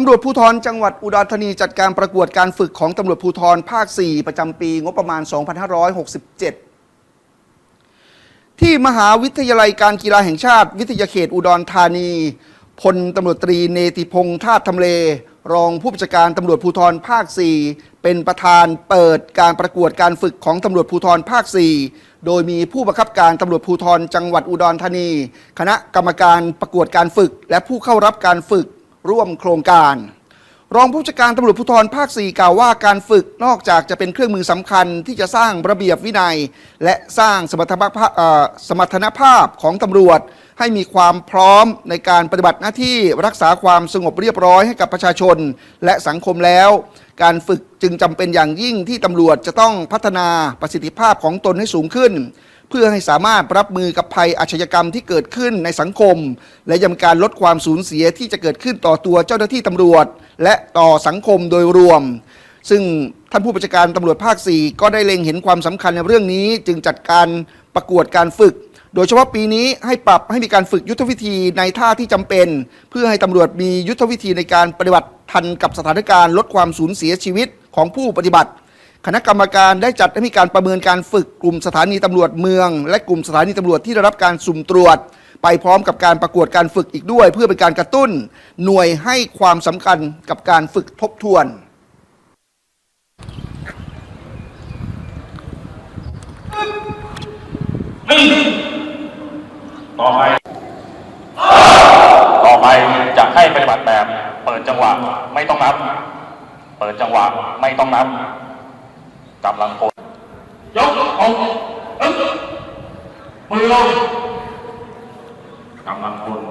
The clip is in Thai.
ตำรวจภูธรจังหวัดอุดรธานีจัดการประกวดการฝึกของตำรวจภูธรภาค 4 ประจำปี งบประมาณ 2567 ที่มหาวิทยาลัยการกีฬาแห่งชาติ วิทยาเขตอุดรธานีพลตำรวจตรีเนติพงษ์ธาตุทำเล รองผู้บัญชาการตำรวจภูธรภาค 4 เป็นประธานเปิดการประกวดการฝึกของตำรวจภูธรภาค 4 โดยมีผู้บังคับการตำรวจภูธรจังหวัดอุดรธานี คณะกรรมการประกวดการฝึก และผู้เข้ารับการฝึก ร่วมโครงการ รองผู้จัดการตำรวจภูธรภาค 4 กล่าวว่าการฝึกนอกจากจะเป็นเครื่องมือสำคัญที่จะสร้างระเบียบวินัย และสร้างสมรรถภาพสมรรถนภาพของตำรวจ ให้มีความพร้อมในการปฏิบัติหน้าที่รักษาความสงบเรียบร้อยให้กับประชาชน และสังคมแล้ว การฝึกจึงจำเป็นอย่างยิ่งที่ตำรวจจะต้องพัฒนาประสิทธิภาพของตนให้สูงขึ้น เพื่อให้สามารถรับมือกับภัยอาชญากรรมที่เกิดขึ้นในสังคม และยังการลดความสูญเสียที่จะเกิดขึ้นต่อตัวเจ้าหน้าที่ตำรวจ และต่อสังคมโดยรวม ซึ่งท่านผู้บัญชาการตำรวจภาค 4 ก็ได้เล็งเห็นความสำคัญในเรื่องนี้ จึงจัดการประกวดการฝึก โดยเฉพาะปีนี้ให้ปรับให้มีการฝึกยุทธวิธีในท่าที่จำเป็น เพื่อให้ตำรวจมียุทธวิธีในการปฏิบัติทันกับสถานการณ์ลดความสูญเสียชีวิตของผู้ปฏิบัติ คณะกรรมการได้จัดให้มีการประเมินการฝึกกลุ่มสถานีตำรวจเมือง และกลุ่มสถานีตำรวจที่ได้รับการสุ่มตรวจ ไปพร้อมกับการประกวดการฝึกอีกด้วย เพื่อเป็นการกระตุ้น หน่วยให้ความสำคัญกับการฝึกทบทวนต่อไป ต่อไปจะให้ปฏิบัติแบบ เปิดจังหวะไม่ต้องนับ เปิดจังหวะไม่ต้องนับ กำลังพลยกอกมือลงกำลังพล